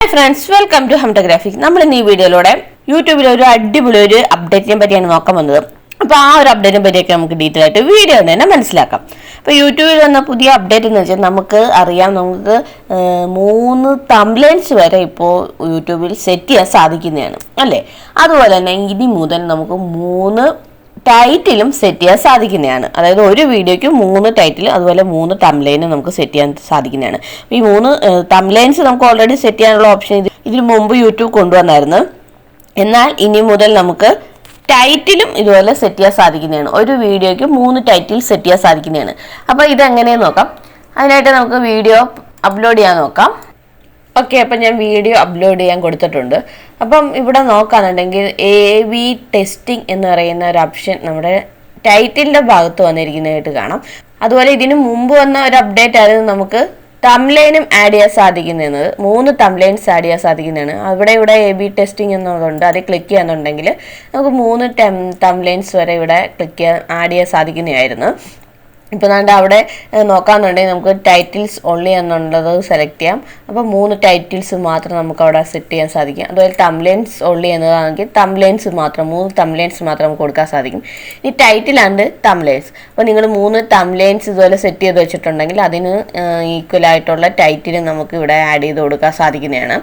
Hi friends welcome to ഹംഡോഗ്രാഫിക് നമ്മൾ ഇന്ന് ഈ വീഡിയോയിലൂടെ യൂട്യൂബിൽ ഒരു അടിപൊളി ഒരു അപ്ഡേറ്റിനെ പറ്റിയാണ് നോക്കാൻ വന്നത് അപ്പോൾ ആ ഒരു അപ്ഡേറ്റിനെ പറ്റിയൊക്കെ നമുക്ക് ഡീറ്റെയിൽ ആയിട്ട് വീഡിയോ തന്നെ മനസ്സിലാക്കാം. അപ്പോൾ യൂട്യൂബിൽ വന്ന പുതിയ അപ്ഡേറ്റ് എന്ന് വെച്ചാൽ നമുക്ക് അറിയാം നമുക്ക് മൂന്ന് തംബ്ലൈൻസ് വരെ ഇപ്പോൾ യൂട്യൂബിൽ സെറ്റ് ചെയ്യാൻ സാധിക്കുന്നതാണ്. അല്ലേ? അതുപോലെ തന്നെ ഇനി മുതൽ നമുക്ക് മൂന്ന് ടൈറ്റിലും സെറ്റ് ചെയ്യാൻ സാധിക്കുന്നതാണ്. അതായത് ഒരു വീഡിയോയ്ക്ക് മൂന്ന് ടൈറ്റിൽ അതുപോലെ മൂന്ന് തംലൈനും നമുക്ക് സെറ്റ് ചെയ്യാൻ സാധിക്കുന്നതാണ്. ഈ മൂന്ന് തംലൈൻസ് നമുക്ക് ഓൾറെഡി സെറ്റ് ചെയ്യാനുള്ള ഓപ്ഷൻ ഇത് ഇതിന് മുമ്പ് യൂട്യൂബ് കൊണ്ടുവന്നായിരുന്നു. എന്നാൽ ഇനി മുതൽ നമുക്ക് ടൈറ്റിലും ഇതുപോലെ സെറ്റ് ചെയ്യാൻ സാധിക്കുന്നതാണ്. ഒരു വീഡിയോയ്ക്ക് മൂന്ന് ടൈറ്റിൽ സെറ്റ് ചെയ്യാൻ സാധിക്കുന്നതാണ്. അപ്പോൾ ഇതെങ്ങനെയെന്ന് നോക്കാം. അതിനായിട്ട് നമുക്ക് വീഡിയോ അപ്ലോഡ് ചെയ്യാൻ നോക്കാം. ഓക്കെ അപ്പം ഞാൻ വീഡിയോ അപ്ലോഡ് ചെയ്യാൻ കൊടുത്തിട്ടുണ്ട്. അപ്പം ഇവിടെ നോക്കാന്നുണ്ടെങ്കിൽ എ വി ടെസ്റ്റിംഗ് എന്ന് പറയുന്ന ഒരു ഓപ്ഷൻ നമ്മുടെ ടൈറ്റിലിന്റെ ഭാഗത്ത് വന്നിരിക്കുന്നതായിട്ട് കാണാം. അതുപോലെ ഇതിനു മുമ്പ് വന്ന ഒരു അപ്ഡേറ്റ് ആയിരുന്നു നമുക്ക് തംലൈനും ആഡ് ചെയ്യാൻ സാധിക്കുന്നത് മൂന്ന് തംലൈൻസ് ആഡ് ചെയ്യാൻ സാധിക്കുന്നതാണ്. അവിടെ ഇവിടെ എ ബി ടെസ്റ്റിംഗ് എന്നുള്ളതുണ്ട്. അത് ക്ലിക്ക് ചെയ്യാന്നുണ്ടെങ്കിൽ നമുക്ക് മൂന്ന് ടെം തംലൈൻസ് വരെ ഇവിടെ ക്ലിക്ക് ചെയ്യാൻ ആഡ് ചെയ്യാൻ സാധിക്കുന്നതായിരുന്നു. ഇപ്പോൾ നമ്മുടെ അവിടെ നോക്കാമെന്നുണ്ടെങ്കിൽ നമുക്ക് ടൈറ്റിൽസ് ഓൺലി എന്നുള്ളത് സെലക്ട് ചെയ്യാം. അപ്പോൾ മൂന്ന് ടൈറ്റിൽസ് മാത്രം നമുക്ക് അവിടെ സെറ്റ് ചെയ്യാൻ സാധിക്കും. അതുപോലെ തംലൈൻസ് ഓൺലി എന്നതാണെങ്കിൽ തംലൈൻസ് മാത്രം മൂന്ന് തംലൈൻസ് മാത്രം നമുക്ക് കൊടുക്കാൻ സാധിക്കും. ഈ ആൻഡ് തംലൈൻസ് അപ്പോൾ നിങ്ങൾ മൂന്ന് തംലൈൻസ് ഇതുപോലെ സെറ്റ് ചെയ്ത് വെച്ചിട്ടുണ്ടെങ്കിൽ അതിന് ഈക്വൽ ആയിട്ടുള്ള ടൈറ്റിൽ നമുക്ക് ഇവിടെ ആഡ് ചെയ്ത് കൊടുക്കാൻ സാധിക്കുന്നതാണ്.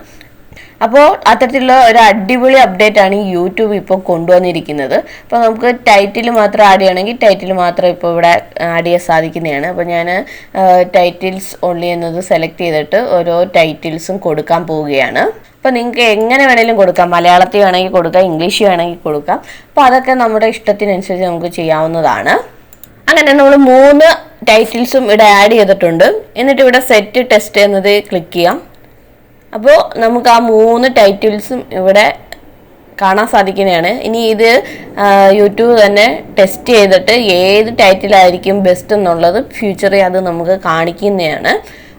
അപ്പോൾ അത്തരത്തിലുള്ള ഒരു അടിപൊളി അപ്ഡേറ്റ് ആണ് യൂട്യൂബ് ഇപ്പോൾ കൊണ്ടുവന്നിരിക്കുന്നത്. അപ്പോൾ നമുക്ക് ടൈറ്റിൽ മാത്രം ആഡ് ചെയ്യണമെങ്കിൽ ടൈറ്റിൽ മാത്രം ഇപ്പോൾ ഇവിടെ ആഡ് ചെയ്യാൻ സാധിക്കുന്നതാണ്. അപ്പോൾ ഞാൻ ടൈറ്റിൽസ് ഓൺലി എന്നത് സെലക്ട് ചെയ്തിട്ട് ഓരോ ടൈറ്റിൽസും കൊടുക്കാൻ പോവുകയാണ്. അപ്പോൾ നിങ്ങൾക്ക് എങ്ങനെ വേണമെങ്കിലും കൊടുക്കാം. മലയാളത്തിൽ വേണമെങ്കിൽ കൊടുക്കാം ഇംഗ്ലീഷ് വേണമെങ്കിൽ കൊടുക്കാം. അപ്പോൾ അതൊക്കെ നമ്മുടെ ഇഷ്ടത്തിനനുസരിച്ച് നമുക്ക് ചെയ്യാവുന്നതാണ്. അങ്ങനെ നമ്മൾ മൂന്ന് ടൈറ്റിൽസും ഇവിടെ ആഡ് ചെയ്തിട്ടുണ്ട്. എന്നിട്ട് ഇവിടെ സെറ്റ് ടെസ്റ്റ് എന്നത് ക്ലിക്ക് ചെയ്യാം. അപ്പോൾ നമുക്ക് ആ മൂന്ന് ടൈറ്റിൽസും ഇവിടെ കാണാൻ സാധിക്കുന്നതാണ്. ഇനി ഇത് യൂട്യൂബ് തന്നെ ടെസ്റ്റ് ചെയ്തിട്ട് ഏത് ടൈറ്റിലായിരിക്കും ബെസ്റ്റ് എന്നുള്ളത് ഫ്യൂച്ചറിൽ അത് നമുക്ക് കാണിക്കുന്നതാണ്.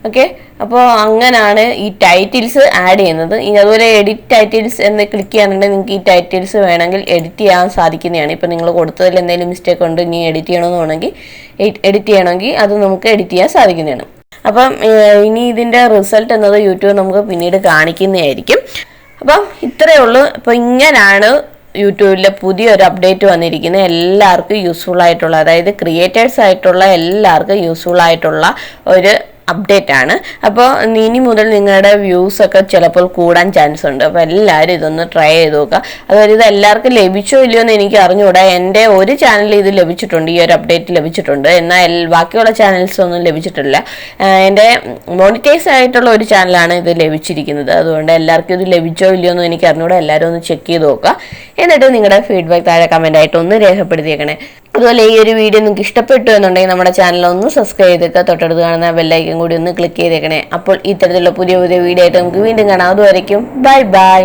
ഓക്കെ അപ്പോൾ അങ്ങനെയാണ് ഈ ടൈറ്റിൽസ് ആഡ് ചെയ്യുന്നത്. ഇനി അതുപോലെ എഡിറ്റ് ടൈറ്റിൽസ് എന്ന് ക്ലിക്ക് ചെയ്യാനുണ്ടെങ്കിൽ നിങ്ങൾക്ക് ഈ ടൈറ്റിൽസ് വേണമെങ്കിൽ എഡിറ്റ് ചെയ്യാൻ സാധിക്കുന്നതാണ്. ഇപ്പോൾ നിങ്ങൾ കൊടുത്തതിൽ എന്തെങ്കിലും മിസ്റ്റേക്ക് ഉണ്ട് ഇനി എഡിറ്റ് ചെയ്യണമെന്ന് വേണമെങ്കിൽ എഡിറ്റ് ചെയ്യണമെങ്കിൽ അത് നമുക്ക് എഡിറ്റ് ചെയ്യാൻ സാധിക്കുന്നതാണ്. അപ്പം ഇനി ഇതിന്റെ റിസൾട്ട് എന്നത് യൂട്യൂബ് നമുക്ക് പിന്നീട് കാണിക്കുന്നതായിരിക്കും. അപ്പം ഇത്രയേ ഉള്ളൂ. അപ്പോൾ ഇങ്ങനെയാണ് യൂട്യൂബിലെ പുതിയൊരു അപ്ഡേറ്റ് വന്നിരിക്കുന്നത്. എല്ലാവർക്കും യൂസ്ഫുൾ ആയിട്ടുള്ള അതായത് ക്രിയേറ്റേഴ്സ് ആയിട്ടുള്ള എല്ലാവർക്കും യൂസ്ഫുൾ ആയിട്ടുള്ള ഒരു അപ്ഡേറ്റ് ആണ്. അപ്പോൾ ഇനി മുതൽ നിങ്ങളുടെ വ്യൂസ് ഒക്കെ ചിലപ്പോൾ കൂടാൻ ചാൻസ് ഉണ്ട്. അപ്പോൾ എല്ലാവരും ഇതൊന്ന് ട്രൈ ചെയ്ത് നോക്കുക. അതായത് ഇത് എല്ലാവർക്കും ലഭിച്ചോ ഇല്ലയോ എന്ന് എനിക്ക് അറിഞ്ഞുകൂടാ. എന്റെ ഒരു ചാനൽ ഇത് ലഭിച്ചിട്ടുണ്ട് ഈ ഒരു അപ്ഡേറ്റ് ലഭിച്ചിട്ടുണ്ട്. എന്നാൽ ബാക്കിയുള്ള ചാനൽസ് ഒന്നും ലഭിച്ചിട്ടില്ല. എന്റെ മോണിറ്റൈസ് ആയിട്ടുള്ള ഒരു ചാനലാണ് ഇത് ലഭിച്ചിരിക്കുന്നത്. അതുകൊണ്ട് എല്ലാവർക്കും ഇത് ലഭിച്ചോ ഇല്ലയോ എന്ന് എനിക്ക് അറിഞ്ഞുകൂടാ. എല്ലാവരും ഒന്ന് ചെക്ക് ചെയ്ത് നോക്കുക. എന്നിട്ട് നിങ്ങളുടെ ഫീഡ്ബാക്ക് താഴെ കമന്റ് ആയിട്ട് ഒന്ന് രേഖപ്പെടുത്തിയേക്കണേ. അതുപോലെ ഈ ഒരു വീഡിയോ നിങ്ങൾക്ക് ഇഷ്ടപ്പെട്ടു എന്നുണ്ടെങ്കിൽ നമ്മുടെ ചാനൽ ഒന്ന് സബ്സ്ക്രൈബ് ചെയ്തേക്കുക. തൊട്ടടുത്ത് കാണുന്ന ബെല്ലൈക്കൻ കൂടി ഒന്ന് ക്ലിക്ക് ചെയ്തേക്കണേ. അപ്പോൾ ഇത്തരത്തിലുള്ള പുതിയ പുതിയ വീഡിയോ ആയിട്ട് നമുക്ക് വീണ്ടും കാണാം. അതുവരയ്ക്കും ബൈ ബൈ